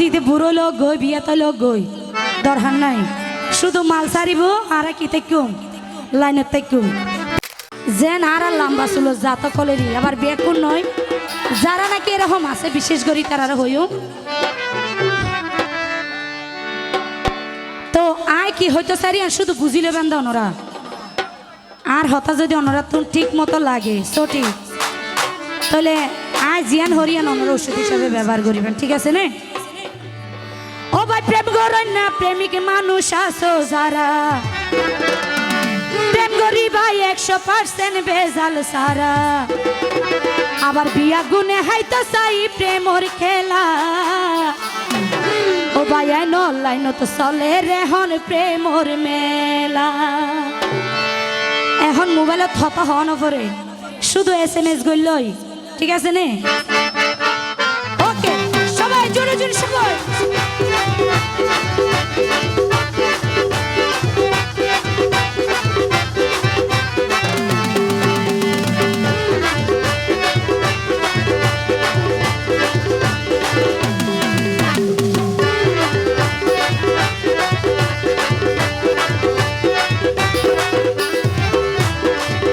দিদি বুড়ো লোক গই বিয়ে তো লোক গই, দরহান নাই। শুধু মাল সারিব আর কি তেকুম লাইনের তেকুম যেন আর লম্বা ছিল জাত কলেরি আবার বিয়ে কোন নয়? যারা নাকি এরকম আছে, বিশেষ করে তারা হইও। তো আয় কি হইতো সারি, আর শুধু বুঝিলে বেন্দা ওনরা আর হতা যদি ওনরা তো ঠিক মতো লাগে, সঠিক। তাহলে আয় জিয়ান হরিয়ান ওনার ওষুধ হিসাবে ব্যবহার করিবেন, ঠিক আছে না? ভাই প্রেম করেন না, প্রেমিক মানুষ আসো যারা। প্রেম করি ভাই, একশো পার্সেন্ট বেজাল সারা। আবার বিয়া গুনে হাইতো চাই প্রেমর খেলা। ও ভাই, আইন লাইন তো চলে রেহন প্রেমর মেলা। এখন মোবাইলত হত হওয়া নপরে শুধু এস এম এস গইলই, ঠিক আছে নে? ওকে, সবাই জোরে জোরে সবাই।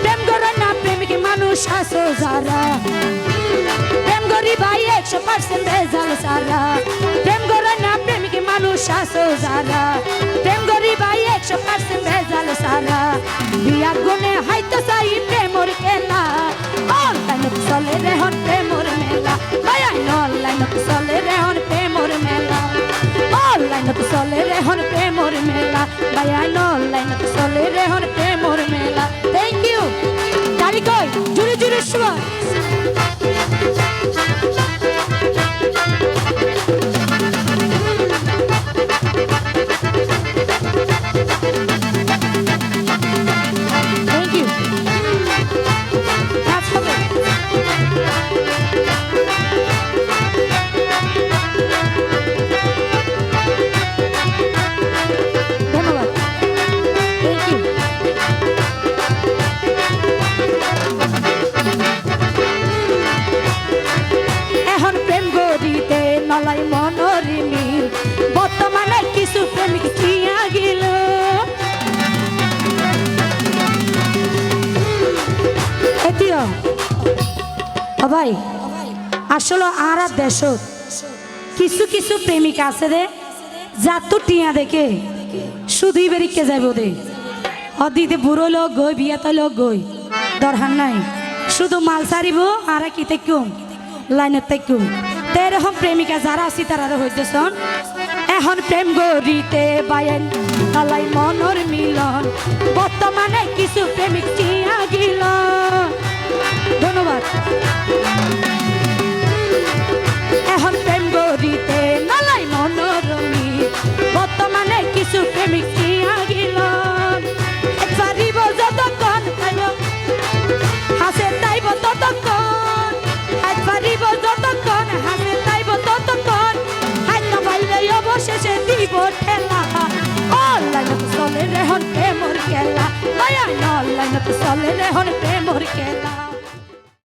প্রেম করে না প্রেমিক মানুষ আসো যারা প্রেম করি ভাই আসো যারা প্রেম করি ভাই একশো পার্সেন্ট ভেজাল সারা বিয়া গুনে হাইতো চাই প্রেমর খেলা। অনলাইন চলে রেহন প্রেমর মেলা। ভাই অনলাইন চলে রেহন প্রেমর মেলা। অনলাইন চলে রেহন প্রেমর মেলা। ভাই অনলাইন চলে ভাই, আসলে আর দেশত কিছু কিছু প্রেমিক আছে রে যাত টিয়া দেখে শুধুই বেরিকে যাইব দে। অদিতে বুড়ো লোক গই বিয়া তো লোক গই, দরহান নাই। শুধু মাল সারিব আর কি তেকুম লাইনের তেকুম তো এরকম প্রেমিকা যারা আছি তারা হইতেছন এখন প্রেম গরিতে বায়েন, তালাই মনর মিলন। বর্তমানে কিছু প্রেমিক টিয়া গিল ধন্যবাদ। এখন প্রেম গরিতে নালাই মনোরমী। বর্তমানে কিছু প্রেমিক গিল পারিব যতক্ষণ হাসে তাইব ততক্ষণ। পারিব যতক্ষণ হাসে তাইব ততক্ষণ। আজ না পাইলে অবশেষে দিব ঠেলা। অনলাইন চলে রেহন প্রেমর খেলা। অনলাইন চলে রেহন প্রেম